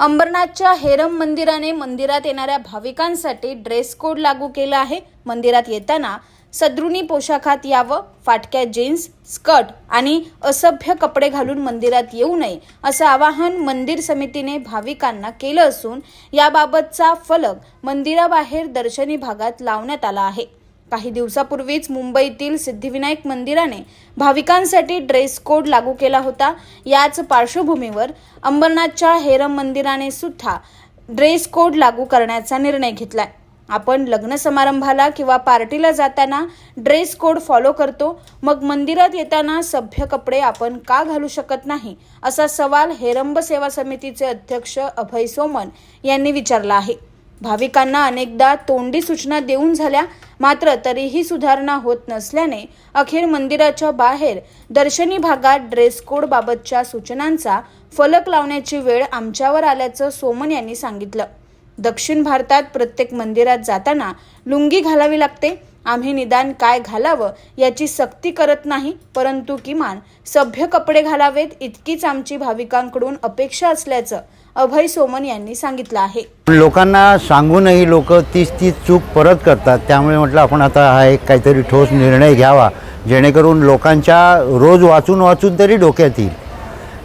अंबरनाथच्या harem मंदिराने मंदिरात येणाऱ्या भाविकांसाठी ड्रेस कोड लागू केला आहे. मंदिरात येताना सदरुनी पोशाखात यावं फाटक्या जीन्स स्कर्ट आणि असभ्य कपडे घालून मंदिरात येऊ नये असं आवाहन मंदिर समितीने भाविकांना केलं असून याबाबतचा फलक मंदिराबाहेर दर्शनी भागात लावण्यात आला आहे. काही दिवसापूर्वीच मुंबईतील सिद्धिविनायक मंदिराने भाविकांसाठी ड्रेस कोड लागू केला होता. याच पार्श्वभूमीवर अंबरनाथच्या हेरम मंदिराने सुद्धा ड्रेस कोड लागू करण्याचा निर्णय घेतलाय. आपण लग्न समारंभाला किंवा पार्टीला जाताना ड्रेस कोड फॉलो करतो. मग मंदिरात येताना सभ्य कपडे आपण का घालू शकत नाही? असा सवाल हेरंब सेवा समितीचे अध्यक्ष अभय सोमन यांनी विचारला आहे. भाविकांना अनेकदा तोंडी सूचना देऊन झाल्या मात्र तरीही सुधारणा होत नसल्याने अखेर मंदिराच्या बाहेर दर्शनी भागात ड्रेस कोड बाबतच्या सूचनांचा फलक लावण्याची वेळ आमच्यावर आल्याचं सोमन यांनी सांगितलं. दक्षिण भारतात प्रत्येक मंदिरात जाताना लुंगी घालावी लागते आम्ही निदान काय घालावं याची सक्ती करत नाही परंतु किमान सभ्य कपडे घालावेत इतकीच आमची भाविकांकडून अपेक्षा असल्याचं अभय सोमन यांनी सांगितलं आहे. लोकांना सांगूनही लोक तीच तीच चूक परत करतात. त्यामुळे म्हटलं आपण आता हा एक काहीतरी ठोस निर्णय घ्यावा जेणेकरून लोकांच्या रोज वाचून वाचून तरी डोक्यात येईल.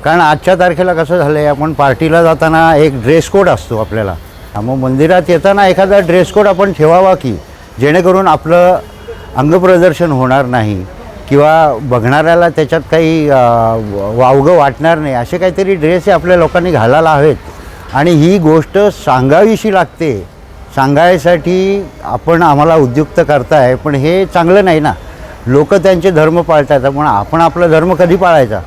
कारण आजच्या तारखेला कसं झालं आहे आपण पार्टीला जाताना एक ड्रेस कोड असतो आपल्याला. मग मंदिरात येताना एखादा ड्रेस कोड आपण ठेवावा की? जेणेकरून आपलं अंगप्रदर्शन होणार नाही किंवा बघणाऱ्याला त्याच्यात काही वावगं वाटणार नाही असे काहीतरी ड्रेस हे आपल्या लोकांनी घालायला हवेत. आणि ही गोष्ट सांगावीशी लागते. सांगायसाठी आपण आम्हाला उद्युक्त करताय पण हे चांगलं नाही ना. लोक त्यांचे धर्म पाळतात पण आपण आपला धर्म कधी पाळायचा?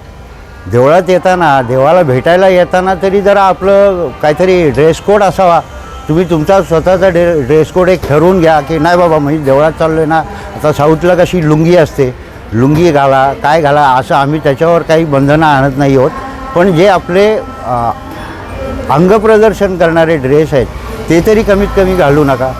देवळात येताना देवाला भेटायला येताना तरी जरा आपलं काहीतरी ड्रेस कोड असावा. तुम्ही तुमचा स्वतःचा डे ड्रेस कोड एक ठरवून घ्या की नाही बाबा म्हणजे देवळात चाललो आहे ना आता साऊथला कशी लुंगी असते लुंगी घाला काय घाला असं आम्ही त्याच्यावर काही बंधनं आणत नाही आहोत. पण जे आपले अंगप्रदर्शन करणारे ड्रेस आहेत ते तरी कमीत कमी घालू नका.